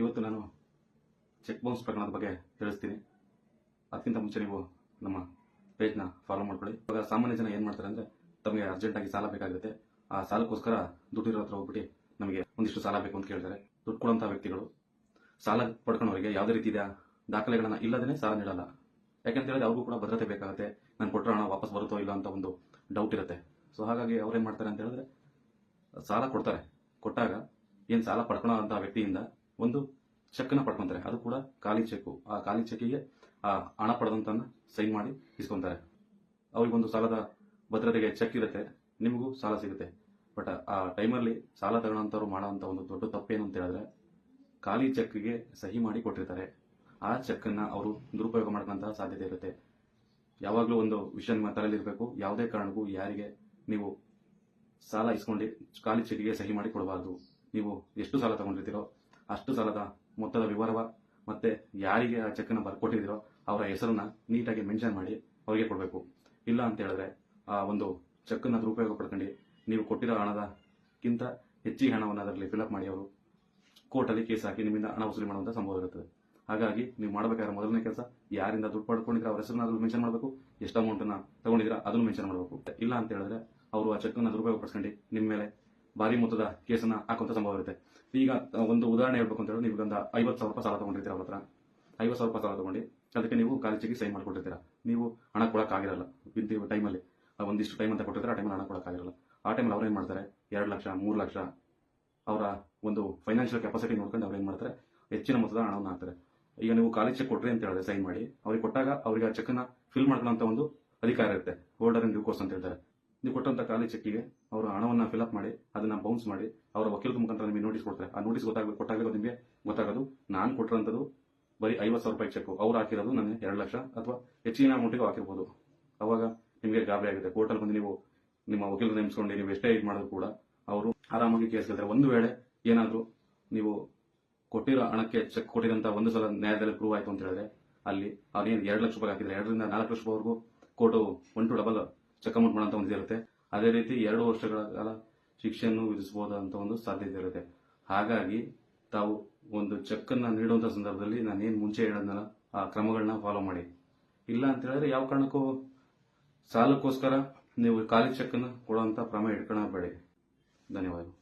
ಇವತ್ತು ನಾನು check bounce ಪ್ರಕರಣದ ಬಗ್ಗೆ ತಿಳಿಸ್ತೀನಿ. ಅದಕ್ಕಿಂತ ಮುಂಚೆ ನೀವು ನಮ್ಮ ಪೇಜ್ನ ಫಾಲೋ ಮಾಡ್ಕೊಳ್ಳಿ. ಇವಾಗ ಸಾಮಾನ್ಯ ಜನ ಏನು ಮಾಡ್ತಾರೆ ಅಂದರೆ ತಮಗೆ ಅರ್ಜೆಂಟಾಗಿ ಸಾಲ ಬೇಕಾಗುತ್ತೆ. ಆ ಸಾಲಕ್ಕೋಸ್ಕರ ದುಡ್ಡಿರೋ ಹತ್ರ ಹೋಗ್ಬಿಟ್ಟು ನಮಗೆ ಒಂದಿಷ್ಟು ಸಾಲ ಬೇಕು ಅಂತ ಕೇಳ್ತಾರೆ ದುಡ್ಡು ಕೊಡುವಂಥ ವ್ಯಕ್ತಿಗಳು. ಸಾಲ ಪಡ್ಕೊಂಡವರಿಗೆ ಯಾವುದೇ ರೀತಿಯ ದಾಖಲೆಗಳನ್ನ ಇಲ್ಲದೇ ಸಾಲ ನೀಡಲ್ಲ. ಯಾಕೆಂತ ಹೇಳಿದ್ರೆ ಅವ್ರಿಗೂ ಕೂಡ ಭದ್ರತೆ ಬೇಕಾಗುತ್ತೆ. ನಾನು ಕೊಟ್ಟರೆ ಹಣ ವಾಪಸ್ ಬರುತ್ತೋ ಇಲ್ಲ ಅಂತ ಒಂದು ಡೌಟ್ ಇರುತ್ತೆ. ಸೊ ಹಾಗಾಗಿ ಅವ್ರೇನು ಮಾಡ್ತಾರೆ ಅಂತ ಹೇಳಿದ್ರೆ, ಸಾಲ ಕೊಡ್ತಾರೆ. ಕೊಟ್ಟಾಗ ಏನು ಸಾಲ ಪಡ್ಕೊಳ್ಳೋ ಅಂತ ವ್ಯಕ್ತಿಯಿಂದ ಒಂದು ಚೆಕ್ನ ಪಡ್ಕೊತಾರೆ. ಅದು ಕೂಡ ಖಾಲಿ ಚೆಕ್ಕು. ಆ ಖಾಲಿ ಚೆಕ್ಕಿಗೆ ಆ ಹಣ ಪಡೆದಂತನ್ನ ಸೈನ್ ಮಾಡಿ ಇಸ್ಕೊಂತಾರೆ. ಅವ್ರಿಗೊಂದು ಸಾಲದ ಭದ್ರತೆಗೆ ಚೆಕ್ ಇರುತ್ತೆ. ನಿಮಗೂ ಸಾಲ ಸಿಗುತ್ತೆ. ಬಟ್ ಆ ಟೈಮಲ್ಲಿ ಸಾಲ ತಗೊಳ್ಳೋಂಥವ್ರು ಮಾಡೋವಂಥ ಒಂದು ದೊಡ್ಡ ತಪ್ಪೇನು ಅಂತ ಹೇಳಿದ್ರೆ ಖಾಲಿ ಚೆಕ್ಗೆ ಸಹಿ ಮಾಡಿ ಕೊಟ್ಟಿರ್ತಾರೆ. ಆ ಚೆಕ್ಕನ್ನು ಅವರು ದುರುಪಯೋಗ ಮಾಡ್ಕೊಂತ ಸಾಧ್ಯತೆ ಇರುತ್ತೆ. ಯಾವಾಗಲೂ ಒಂದು ವಿಷಯ ನಿಮ್ಮ ತಲೆಯಲ್ಲಿರಬೇಕು ಯಾವುದೇ ಕಾರಣಕ್ಕೂ ಯಾರಿಗೆ ನೀವು ಸಾಲ ಇಸ್ಕೊಂಡು ಖಾಲಿ ಚೆಕ್ಗೆ ಸಹಿ ಮಾಡಿ ಕೊಡಬಾರ್ದು. ನೀವು ಎಷ್ಟು ಸಾಲ ತಗೊಂಡಿರ್ತೀರೋ ಅಷ್ಟು ಸಾಲದ ಮೊತ್ತದ ವಿವರವ ಮತ್ತೆ ಯಾರಿಗೆ ಆ ಚೆಕ್ಕನ್ನು ಬರ್ಕೊಟ್ಟಿದಿರೋ ಅವರ ಹೆಸರನ್ನ ನೀಟಾಗಿ ಮೆನ್ಷನ್ ಮಾಡಿ ಅವರಿಗೆ ಕೊಡಬೇಕು. ಇಲ್ಲ ಅಂತ ಹೇಳಿದ್ರೆ ಆ ಒಂದು ಚೆಕ್ಕನ್ನು ದುರುಪಯೋಗ ಪಡ್ಕೊಂಡು ನೀವು ಕೊಟ್ಟಿರೋ ಹಣದಕ್ಕಿಂತ ಹೆಚ್ಚಿಗೆ ಹಣವನ್ನು ಅದರಲ್ಲಿ ಫಿಲಪ್ ಮಾಡಿ ಅವರು ಕೋರ್ಟಲ್ಲಿ ಕೇಸ್ ಹಾಕಿ ನಿಮ್ಮಿಂದ ಹಣ ವಸೂಲಿ ಮಾಡುವಂಥ ಸಂಭವ ಇರುತ್ತದೆ. ಹಾಗಾಗಿ ನೀವು ಮಾಡಬೇಕಾದ್ರೆ ಮೊದಲನೇ ಕೆಲಸ ಯಾರಿಂದ ದುಡ್ಡು ಪಡ್ಕೊಂಡಿದ್ರೆ ಅವರ ಹೆಸರನ್ನ ಅದ್ರಲ್ಲಿ ಮೆನ್ಷನ್ ಮಾಡಬೇಕು, ಎಷ್ಟು ಅಮೌಂಟನ್ನು ತಗೊಂಡಿದ್ದೀರಾ ಅದನ್ನು ಮೆನ್ಷನ್ ಮಾಡಬೇಕು. ಇಲ್ಲ ಅಂತ ಹೇಳಿದ್ರೆ ಅವರು ಆ ಚೆಕ್ಕನ್ನು ದುರುಪಯೋಗ ಪಡಿಸ್ಕೊಂಡು ನಿಮ್ಮ ಮೇಲೆ ಭಾರಿ ಮೊತ್ತದ ಕೇಸನ್ನ ಹಾಕುವಂತ ಸಂಭವ ಇರುತ್ತೆ. ಈಗ ಒಂದು ಉದಾಹರಣೆ ಹೇಳ್ಬೇಕು ಅಂತ ಹೇಳಿದ್ರೆ ಒಂದು ಐವತ್ತು ಸಾವಿರ ರೂಪಾಯಿ ಸಾಲ ತಗೊಂಡಿರ್ತೀರ ಅವ್ರ ಹತ್ರ. ಐವತ್ತು ಸಾವಿರ ರೂಪಾಯಿ ಸಾಲ ತಗೊಂಡು, ಅದಕ್ಕೆ ನೀವು ಖಾಲಿ ಚೆಕ್ಗೆ ಸೈನ್ ಮಾಡ್ಕೊಟ್ಟಿರ್ತೀರ. ನೀವು ಹಣ ಕೊಡೋಕ್ಕಾಗಿರಲ್ಲ ಇಂಥ ಟೈಮಲ್ಲಿ. ಒಂದಿಷ್ಟು ಟೈಮ್ ಅಂತ ಕೊಟ್ಟಿರ್ತಾರೆ, ಆ ಟೈಮಲ್ಲಿ ಹಣ ಕೊಡೋಕ್ಕಾಗಿರಲ್ಲ ಆ ಟೈಮಲ್ಲಿ ಅವ್ರೇನು ಮಾಡ್ತಾರೆ? ಎರಡು ಲಕ್ಷ, ಮೂರು ಲಕ್ಷ ಅವರ ಒಂದು ಫೈನಾನ್ಷಿಯಲ್ ಕೆಪಾಸಿಟಿ ನೋಡ್ಕೊಂಡು ಅವ್ರು ಏನು ಮಾಡ್ತಾರೆ? ಹೆಚ್ಚಿನ ಮೊತ್ತದ ಹಣವನ್ನು ಹಾಕ್ತಾರೆ. ಈಗ ನೀವು ಖಾಲಿ ಚೆಕ್ ಕೊಟ್ರಿ ಅಂತ ಹೇಳಿದ್ರೆ ಸೈನ್ ಮಾಡಿ, ಅವ್ರಿಗೆ ಕೊಟ್ಟಾಗ ಅವರಿಗೆ ಆ ಚೆಕ್ನ ಫಿಲ್ ಮಾಡ್ಕೊಳ್ಳೋಂಥ ಒಂದು ಅಧಿಕಾರ ಇರುತ್ತೆ. ಹೋಲ್ಡರ್ ಇನ್ ಡ್ಯೂ ಕೋರ್ಸ್ ಅಂತ ಹೇಳ್ತಾರೆ. ನೀವು ಕೊಟ್ಟಂತ ಖಾಲಿ ಚೆಕ್ಕಿಗೆ ಅವರ ಹಣವನ್ನು ಫಿಲ್ಅಪ್ ಮಾಡಿ, ಅದನ್ನ ಬೌನ್ಸ್ ಮಾಡಿ, ಅವರ ವಕೀಲರ ಮುಖಾಂತರ ನಿಮಗೆ ನೋಟಿಸ್ ಕೊಡ್ತಾರೆ. ಆ ನೋಟಿಸ್ ಗೊತ್ತಾಗ ಕೊಟ್ಟಾಗ ನಿಮಗೆ ಗೊತ್ತಾಗೋದು. ನಾನು ಕೊಟ್ಟಿರೋಂಥದ್ದು ಬರೀ ಐವತ್ತು ಸಾವಿರ ರೂಪಾಯಿ ಚೆಕ್ ಅವ್ರು ಹಾಕಿರೋದು ನನಗೆ ಎರಡು ಲಕ್ಷ ಅಥವಾ ಹೆಚ್ಚಿನ ಅಮೌಂಟಿಗೆ ಹಾಕಿರ್ಬೋದು. ಅವಾಗ ನಿಮಗೆ ಗಾಬರಿ ಆಗುತ್ತೆ. ಕೋರ್ಟಲ್ಲಿ ಬಂದು ನೀವು ನಿಮ್ಮ ವಕೀಲರು ನೇಮಿಸ್ಕೊಂಡು ನೀವು ಎಷ್ಟೇ ಇದು ಮಾಡಿದ್ರು ಕೂಡ ಅವರು ಆರಾಮಾಗಿ ಕೇಸ್ ಗೆಲ್ತಾರೆ ಒಂದು ವೇಳೆ ಏನಾದರೂ ನೀವು ಕೊಟ್ಟಿರೋ ಹಣಕ್ಕೆ ಚೆಕ್ ಕೊಟ್ಟಿದಂತ ಒಂದು ಸಲ ನ್ಯಾಯದಲ್ಲಿ ಪ್ರೂವ್ ಆಯಿತು ಅಂತ ಹೇಳಿದ್ರೆ ಅಲ್ಲಿ ಅವ್ರೇನು ಎರಡು ಲಕ್ಷ ರೂಪಾಯಿ ಹಾಕಿದ್ರೆ ಎರಡರಿಂದ ನಾಲ್ಕು ಲಕ್ಷ ರೂಪಾಯಿವರೆಗೂ court one to double cheque amount ಮಾಡೋಂಥ ಒಂದು ಇರುತ್ತೆ ಅದೇ ರೀತಿ ಎರಡು ವರ್ಷಗಳ ಕಾಲ ಶಿಕ್ಷೆಯನ್ನು ವಿಧಿಸಬಹುದಂತ ಒಂದು ಸಾಧ್ಯತೆ ಇರುತ್ತೆ. ಹಾಗಾಗಿ ತಾವು ಒಂದು ಚೆಕ್ ಅನ್ನ ನೀಡುವಂತ ಸಂದರ್ಭದಲ್ಲಿ ನಾನೇನು ಮುಂಚೆ ಹೇಳದ್ನಲ್ಲ, ಆ ಕ್ರಮಗಳನ್ನ ಫಾಲೋ ಮಾಡಿ. ಇಲ್ಲ ಅಂತ ಹೇಳಿದ್ರೆ ಯಾವ ಕಾರಣಕ್ಕೂ ಸಾಲಕ್ಕೋಸ್ಕರ ನೀವು ಖಾಲಿ ಚೆಕ್ ಅನ್ನು ಕೊಡುವಂತ ಕ್ರಮ ಇಟ್ಕೊಳ್ಳಬೇಡಿ ಧನ್ಯವಾದಗಳು.